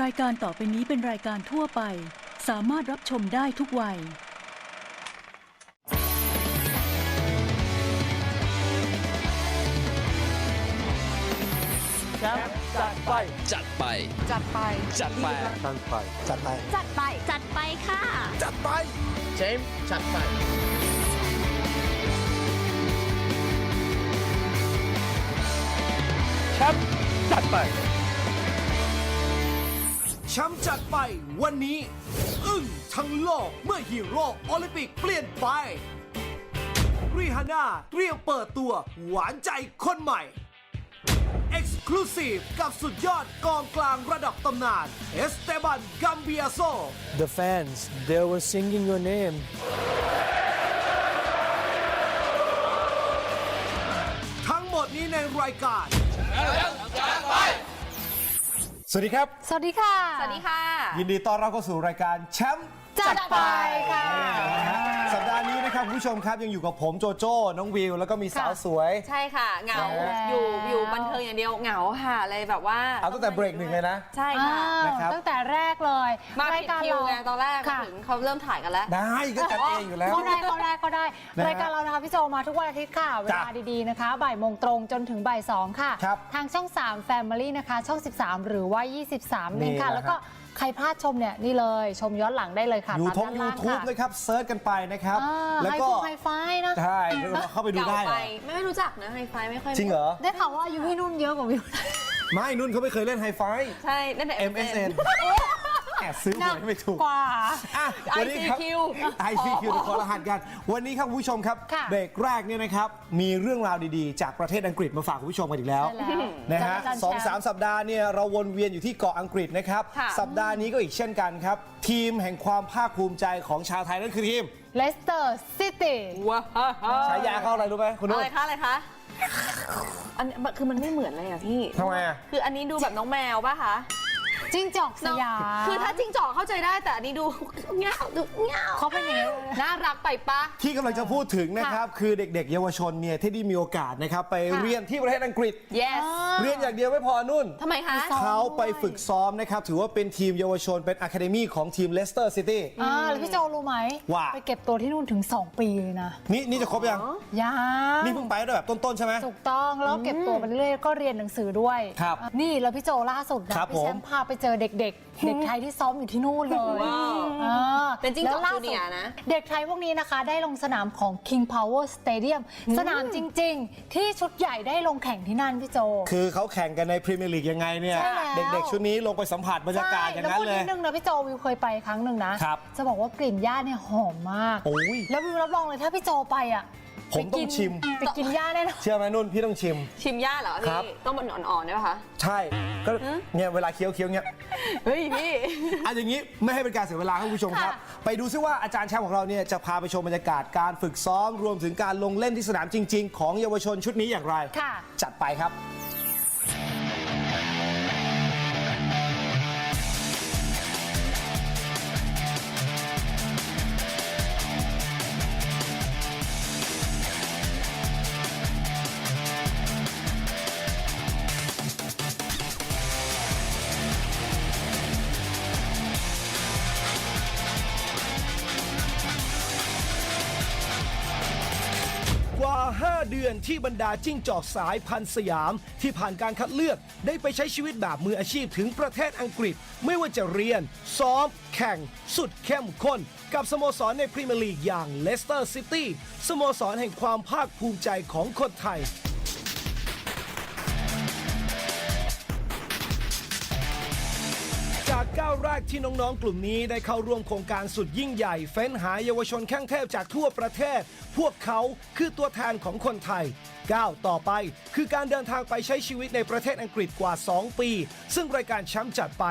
รายการต่อไปนี้เป็นรายการทั่วไป สามารถรับชมได้ทุกวัย แชมป์จัดไป จัดไป จัดไป จัดไป จัดไป จัดไป จัดไป จัดไปค่ะ จัดไปเชมป์จัดไป แชมป์จัดไปแชมป์จัดไปวันนี้ อึ้งทั้งโลกเมื่อฮีโร่โอลิมปิกเปลี่ยนไปรีฮาน่าเตรียมเปิดตัวหวานใจคนใหม่ Exclusive กับสุดยอดกองกลางระดับตำนานเอสเตบันกัมเบียโซ The fans they were singing your name ทั้งหมดนี้ในรายการ สวัสดีครับ สวัสดีค่ะ สวัสดีค่ะ ยินดีต้อนรับเข้าสู่รายการแชมป์จัดไปค่ะ สัปดาห์นี้นะครับคุณผู้ชมครับยังอยู่กับผมโจโจ้น้องวิว แล้วก็มีสาวสวย ใช่ค่ะเหงาแล้วอยู่อยู่บันเทิงอย่างเดียวเหงาค่ะเลยแบบว่าเอาตั้งแต่เบรกหนึ่งเลยนะ ใช่ค่ะ นะครับ ตั้งแต่แรกเลยมาราผิยดการคิวเราไงตอนแรกมาค่ะ ถึงเขาเริ่มถ่ายกันแล้ว ได้ก็กันเองอยู่แล้ว เขาได้เขาได้เขาได้นะฮะรายการเรานะคะพี่โจมาทุกวันอาทิตย์ค่ะ เวลาจ้ะดีๆนะคะบ่ายโมงตรงจนถึงบ่ายสองค่ะ ครับทางช่อง 3 Family นะคะ ช่อง 13 หรือว่า 23นี่ค่ะนี่แหละแล้วก็ ใครพลาดชมเนี่ยนี่เลยชมย้อนหลังได้เลยค่ะยูตามทงด้านยูล่างทูบค่ะนะครับเซิร์ชกันไปนะครับอ่าแล้วไฮก็ฟูไฮไฟนะใช่เราเข้าไปดูเก่าได้เหไปรอไม่ไม่รู้จักนะไฮไฟไม่ค่อยจริงเหรอได้ข่าวว่าอายุพี่นุ่นเยอะกว่าวิวไม่นุ่นเขาไม่เคยเล่นไฮไฟใช่นั่นแหละ MSN แอบ ซื้อหวยไม่ถูก กว่า อะวันนี้ครับ ICQ ICQ ทุกคนรหัสกัน วันนี้ครับคุณผู้ชมครับ ค่ะเบรกแรกเนี่ยนะครับ มีเรื่องราวดีๆ จากประเทศอังกฤษมาฝากคุณผู้ชมกันอีกแล้วใช่แล้วนะฮะจากอาจารย์สองแชสามป์สัปดาห์เนี่ยเราวนเวียนอยู่ที่เกาะอังกฤษนะครับ ค่ะ สัปดาห์นี้ก็อีกเช่นกันครับ ทีมแห่งความภาคภูมิใจของชาวไทยนั่นคือทีมเลสเตอร์ซิตี้ว้าวฉายาเขาอะไรรู้ไหมคุณนุ่อะน ไรคะอะไรคะ อันมันคือมันไม่เหมือนเลยอะพี่ทำไมอะคืออันนี้ดูแบบน้องแมวป่ะคะ จิ้งจอกสยาม คือถ้าจิ้งจอกเข้าใจได้แต่อันนี้ดูเงาดูเงาเขาเป็นอย่างนี้ น่ารักไปปะ ที่กำลังจะพูดถึงนะครับ คือเด็กๆ เยาวชนเนี่ยที่ได้มีโอกาสนะครับ ไปค่ะเรียนที่ประเทศอังกฤษ yes เรียนอย่างเดียวไม่พอนุ่น ทำไมคะซ้อมเขาไปฝึกซ้อมนะครับ ถือว่าเป็นทีมเยาวชนเป็นอะคาเดมี่ของทีมเลสเตอร์ซิตี้ อ่าแล้วพี่โจรู้ไหมว่า ไปเก็บตัวที่นู่นถึง 2 ปีเลยนะนี่นี่จะครบยัง ยังนี่เพิ่งไปได้แบบต้นๆ ใช่ไหม ถูกต้องแล้วเก็บตัวไปเรื่อยๆก็เรียนหนังสือด้วย ครับนี่แล้วพี่โจล่าสุดนะครับพี่แชผมมป์พาไปเจอเด็ก ๆ เด็กไทยที่ซ้อมอยู่ที่นู่นเลยว้าวอ่าเป็นจิ้งจอกแล้วล่าจูสุเนีดยร์นะ เด็กไทยพวกนี้นะคะ ได้ลงสนามของ King Power Stadium สนามจริง ๆ ที่ชุดใหญ่ได้ลงแข่งที่นั่นพี่โจ คือเขาแข่งกันในพรีเมียร์ลีกยังไงเนี่ย ใช่แล้ว เด็กๆ ชุดนี้ลงไปสัมผัสบรรยากาศอย่างนั้นใช่เลแล้วพูดยนิดนึงนะพี่โจวิวเคยไปครั้งหนึ่งนะครับ จะบอกว่ากลิ่นหญ้าเนี่ยหอมมาก โอ้ย แล้ววิวรับรองเลยถ้าพี่โจไปอะ ผมต้องไปกินชิม ไปกินหญ้าแน่นอนเชื่อไหมนุ่นพี่ต้องชิม ชิมย่าเหรอครัพี่บต้องมันอ่อนๆได้ป่ะคะ ใช่ก็เนี่ยเวลาเคี้ยวเคี้ยวๆเนี่ยเฮ้ยพี่อันอย่างนี้ไม่ให้เป็นการเสียเวลาให้คุณผู้ชมครับค่ะไปดูซิว่าอาจารย์แชมป์ของเราเนี่ยจะพาไปชมบรรยากาศการฝึกซ้อมรวมถึงการลงเล่นที่สนามจริง ๆ ของเยาวชนชุดนี้อย่างไร ค่ะ จัดไปครับ 5 เดือนที่บรรดาจิ้งจอกสายพันธุ์สยาม ที่ผ่านการคัดเลือกได้ไปใช้ชีวิตแบบมืออาชีพถึงประเทศอังกฤษ ไม่ว่าจะเรียน ซ้อม แข่ง สุดเข้มข้น กับสโมสรในพรีเมียร์ลีกอย่างเลสเตอร์ซิตี้สโมสรแห่งความภาคภูมิใจของคนไทย ก้าวแรกที่น้องๆ กลุ่มนี้ได้เข้าร่วมโครงการสุดยิ่งใหญ่ เฟ้นหาเยาวชนแข้งเทพจากทั่วประเทศ พวกเขาคือตัวแทนของคนไทยก้าวต่อไป คือการเดินทางไปใช้ชีวิตในประเทศอังกฤษกว่า 2 ปี ซึ่งรายการแชมป์จัดไป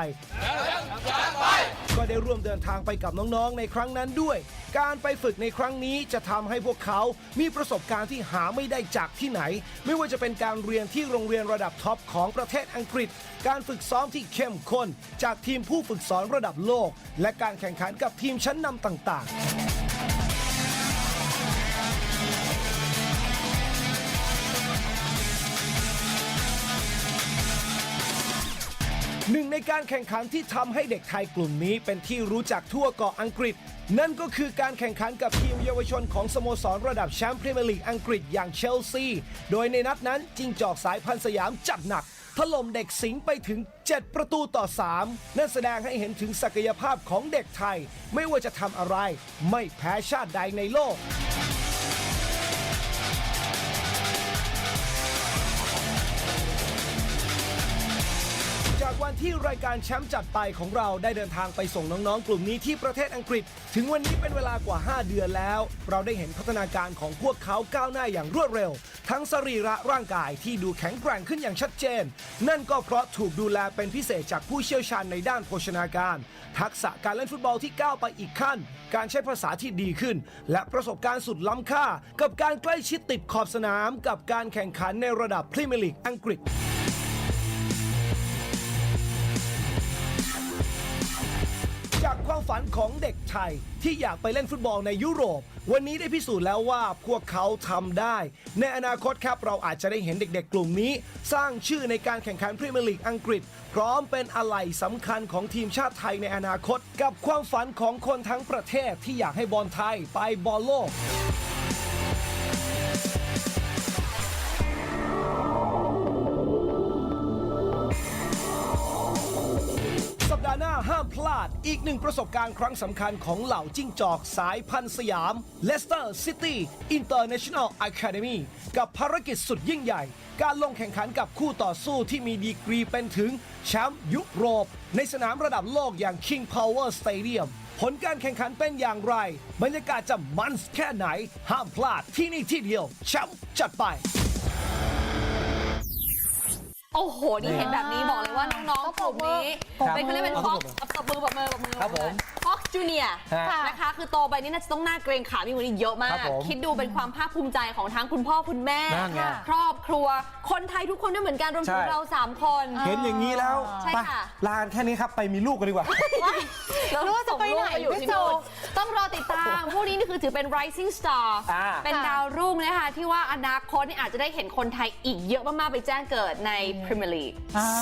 ก็ได้ร่วมเดินทางไปกับน้องๆ ในครั้งนั้นด้วย การไปฝึกในครั้งนี้จะทำให้พวกเขา มีประสบการณ์ที่หาไม่ได้จากที่ไหน ไม่ว่าจะเป็นการเรียนที่โรงเรียนระดับท็อปของประเทศอังกฤษ การฝึกซ้อมที่เข้มข้นจากทีมผูู้้ฝึกสอนระดับโลก และการแข่งขันกับทีมชั้นนำต่างๆหนึ่งในการแข่งขันที่ทำให้เด็กไทยกลุ่มนี้เป็นที่รู้จักทั่วเกาะอังกฤษ นั่นก็คือการแข่งขันกับทีมเยาวชนของสโมสรระดับแชมป์พรีเมียร์ลีกอังกฤษอย่างเชลซี โดยในนัดนั้นจิงจอกสายพันธุ์สยามจัดหนัก ถล่มเด็กสิงห์ไปถึง 7 ประตูต่อ 3 นั่นแสดงให้เห็นถึงศักยภาพของเด็กไทย ไม่ว่าจะทำอะไร ไม่แพ้ชาติใดในโลก วันที่รายการแชมป์จัดไปของเราได้เดินทางไปส่งน้องๆ กลุ่มนี้ที่ประเทศอังกฤษ ถึงวันนี้เป็นเวลากว่า 5 เดือนแล้ว เราได้เห็นพัฒนาการของพวกเขาก้าวหน้าอย่างรวดเร็ว ทั้งสรีระร่างกายที่ดูแข็งแกร่งขึ้นอย่างชัดเจน นั่นก็เพราะถูกดูแลเป็นพิเศษจากผู้เชี่ยวชาญในด้านโภชนาการ ทักษะการเล่นฟุตบอลที่ก้าวไปอีกขั้น การใช้ภาษาที่ดีขึ้น และประสบการณ์สุดล้ำค่า กับการใกล้ชิดติดขอบสนาม กับการแข่งขันในระดับพรีเมียร์ลีกอังกฤษ ความฝันของเด็กไทยที่อยากไปเล่นฟุตบอลในยุโรป วันนี้ได้พิสูจน์แล้วว่าพวกเขาทำได้ ในอนาคตครับเราอาจจะได้เห็นเด็กๆ กลุ่มนี้ สร้างชื่อในการแข่งขันพรีเมียร์ลีกอังกฤษ พร้อมเป็นอะไหล่สำคัญของทีมชาติไทยในอนาคต กับความฝันของคนทั้งประเทศที่อยากให้บอลไทยไปบอลโลก ห์หน้าห้ามพลาด อีกหนึ่งประสบการณ์ครั้งสำคัญของเหล่าจิ้งจอกสายพันธุ์สยาม Leicester City International Academy กับภารกิจสุดยิ่งใหญ่ การลงแข่งขันกับคู่ต่อสู้ที่มีดีกรีเป็นถึงแชมป์ยุโรป ในสนามระดับโลกอย่าง King Power Stadium ผลการแข่งขันเป็นอย่างไร บรรยากาศจะมันส์แค่ไหน ห้ามพลาดที่นี่ที่เดียวแชมป์จัดไป โอ้โห นี่เห็นแบบนี้บอกเลยว่าน้องๆกลุ่มนี้ครับเป็นเขาเรียกเป็นฟ็อกตบมือปรบมือปรบมือ ครับผมฟ็อก จูเนียฮะนะคะคือโตไปนี่น่าจะต้องน่าเกรงขามมีกว่านี้เยอะมาครัก บผมคิดดูเป็นความภาคภูมิใจของทั้งคุณพ่อคุณแม่ นั่นไงครอบครัว คนไทยทุกคนด้วยเหมือนกันรวมถึงใช่ เราสามคน เห็นอย่างนี้แล้วใช่ไปค่ะ ลากันแค่นี้ครับไปมีลูกกันดีกว่า แล้วรู้ว่าจะไปไหนส่งลูกอยู่ที่พี่โจนู่นต้องรอติดตาม พวกนี้นี่คือถือเป็น rising star อ่า เป็นดาวรุ่งนะคะ ที่ว่าอนาคตนี่อาจจะได้เห็นคนไทยอีกเยอะมากๆไปแจ้งเกิดใน Premier League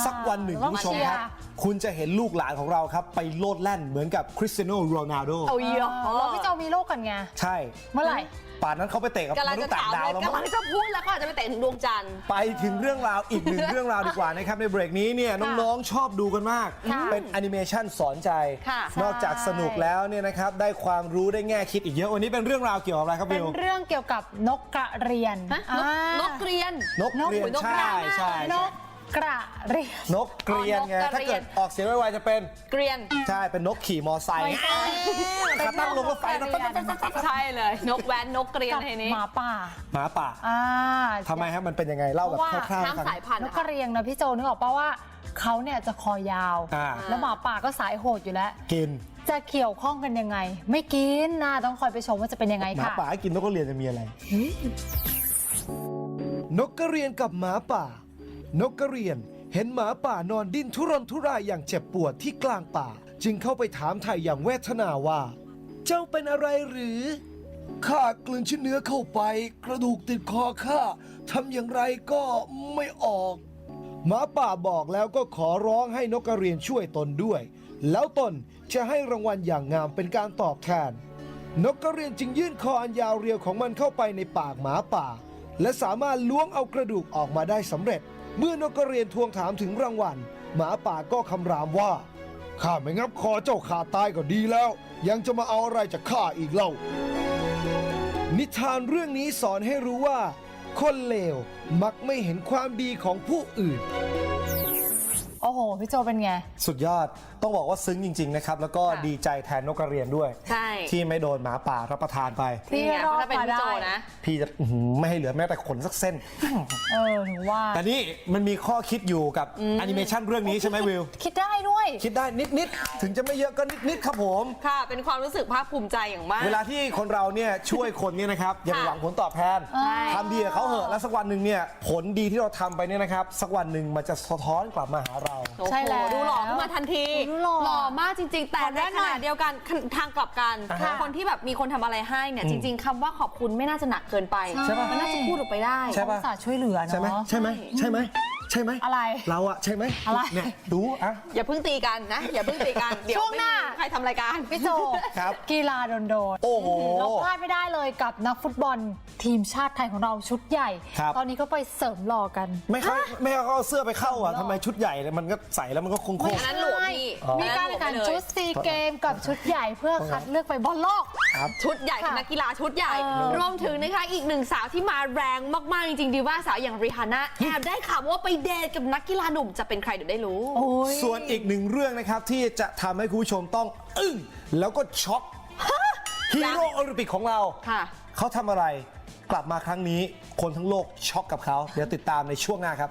สักวันหนึ่งต้คุอณผู้ชมเชียครับ คุณจะเห็นลูกหลานของเราครับ ไปโลดแล่นเหมือนกับคริสเตียโนโรนัลโดเอาเยอะแล้วพี่โจมีลูกกันไง ใช่ เมื่อไหร่ ป่านนั้นเขาไปเตะกับกำลัมงนุจะษย์ต่าถางมดาวเลยแล้วกำลัมั้งงจะพูดแล้วก็อาจจะไปเตะถึงดวงจันทร์ ไปถึงเรื่องราวอีกหนึ่ง เรื่องราวดีกว่านะครับในเบรกนี้เนี่ยน้องๆชอบดูกันมาก ค่ะเป็นแอนิเมชันสอนใจ ค่ะ นอกจากสนุกแล้วเนี่ยนะครับได้ความรู้ได้แง่คิดอีกเยอะวันนี้เป็นเรื่องราวเกี่ยวกับอะไรครับเป็บินวเรื่องเกี่ยวกับนกกระเรียนฮะนกอ่านกเกรียน นกเรียนนกใช่กระใช่ นก กระเรียน นกเกรียนไง อ๋อนกกระถ้าเรีเกิยนดออกเสียงไวๆจะเป็น เกรียนใช่ เป็นนกขี่มอไซค์ขาตั้งลงรถไฟนะใช่เลย นกแว้นนกเกรียนกับอะไรนี้หมาป่าหมาป่าอ่า ทำไมฮะมันเป็นยังไงเล่าแบบเพราะว่าคร่าวๆข้าให้มฟัง สายพันธุ์นกนะกคะระเรียงนะพี่โจนึกออกป่าว่าเขาเนี่ยจะคอยาว อ่า แล้วหมาป่าก็สายโหดอยู่แล้ว กินจะเกี่ยวข้องกันยังไง ไม่กินนะต้องคอยไปชมว่าจะเป็นยังไงหมาค่ะ ป่าให้กินนกกระเรียนจะมีอะไร นกกระเรียนกับหมาป่า นกกระเรียนเห็นหมาป่านอนดิ้นทุรนทุรายอย่างเจ็บปวดที่กลางป่า จึงเข้าไปถามไถ่อย่างเวทนาว่า เจ้าเป็นอะไรหรือ ข้ากลืนชิ้นเนื้อเข้าไป กระดูกติดคอข้าทำอย่างไรก็ไม่ออก หมาป่าบอกแล้วก็ขอร้องให้นกกระเรียนช่วยตนด้วย แล้วตนจะให้รางวัลอย่างงามเป็นการตอบแทน นกกระเรียนจึงยื่นคออันยาวเรียวของมันเข้าไปในปากหมาป่า และสามารถล้วงเอากระดูกออกมาได้สำเร็จ เมื่อนกกระเรียนทวงถามถึงรางวัล หมาป่าก็คำรามว่า ข้าไม่งับคอเจ้าขาตายก็ดีแล้ว ยังจะมาเอาอะไรจากข้าอีกเล่า นิทานเรื่องนี้สอนให้รู้ว่า คนเลวมักไม่เห็นความดีของผู้อื่น โอ้โห พี่โจเป็นไง สุดยอดต้องบอกว่าซึ้งจริง ๆ นะครับ แล้วก็ค่ะ ดีใจแทนนกกระเรียนด้วย ใช่ที่ไม่โดนหมาป่ารับประทานไปพี่นี่ไงรอดถ้าเป็นมาพี่โจได้ นะ พี่จะอื้อหือไม่ให้เหลือแม้แต่ขนสักเส้น เออถึงว่า แต่นี่มันมีข้อคิดอยู่กับแอนิเมชันเรื่องนี้ใช่ไหมวิว คิดได้ด้วย คิดได้นิด ๆ ถึงจะไม่เยอะก็นิด ๆ ครับผม ค่ะ เป็นความรู้สึกภาคภูมิใจอย่างมาก เวลาที่คนเราเนี่ยช่วยคนเนี่ยนะครับ อย่าไปหวังผลตอบแทนใช่ ทำดีกับเขาเหอะแล้วสักวันหนึ่งเนี่ยผลดีที่เราทำไปเนี่ยนะครับ สักวันหนึ่งมันจะสะท้อนกลับมาหาเราโอ้โห ใช่แล้วดูหล่อขึ้นมาทันทีดูหล่อมากจริง ๆ แต่ขอในแนะขหน่อย ณะเดียวกันทางกลับกันอ่าฮะคนที่แบบมีคนทำอะไรให้เนี่ยอืมจริง ๆคำว่าขอบคุณไม่น่าจะหนักเกินไปใช่ปะ มันน่าจะพูดออกไปได้ ใช่ปะ อุตส่าห์ช่วยเหลือใช่ไหมเนาะใช่ไหมใช่ไหมใช่ไหมอะไรเราอะใช่ไหมอะไร เนี่ยดูอะ อย่าเพิ่งตีกันนะ อย่าเพิ่งตีกัน เดี๋ยวช่วงหน้า ไม่มีใครทำรายการ พี่โจครับ กีฬาโดนๆโอ้โห เราพลาดไม่ได้เลยกับนักฟุตบอล ทีมชาติไทยของเราชุดใหญ่ ครับ ตอนนี้ก็ไปเสริมหล่อกัน ไม่เขาไม่เขาเอาเสื้อไปเข้าอะทำไมชุดใหญ่เนี่ยมันก็ใส่แล้วมันก็โค้งอันนั้นหลวมพี่มีการแข่งขันอันนั้นหลวมไปเลยชุดซีเกมกับชุดใหญ่เพื่อคัดเลือกไปบอลโลกๆครับชุดใหญ่ค่ะ นักกีฬาชุดใหญ่เออรวมถึงนะคะอีกหนึ่งสาวที่มาแรงมาก ๆ จริงๆดีว่าสาวอย่างริฮาน่าแอบได้ข่าวว่าไปเดทกับนักกีฬาหนุ่มจะเป็นใครเดี๋ยวได้รู้ โอ้ย ส่วนอีกหนึ่งเรื่องนะครับ ที่จะทำให้คุณผู้ชมต้องอึ้งแล้วก็ช็อกฮีโร่โอลิมปิกของเรา ค่ะ เขาทำอะไร กลับมาครั้งนี้คนทั้งโลกช็อกกับเขา เดี๋ยวติดตามในช่วงหน้าครับ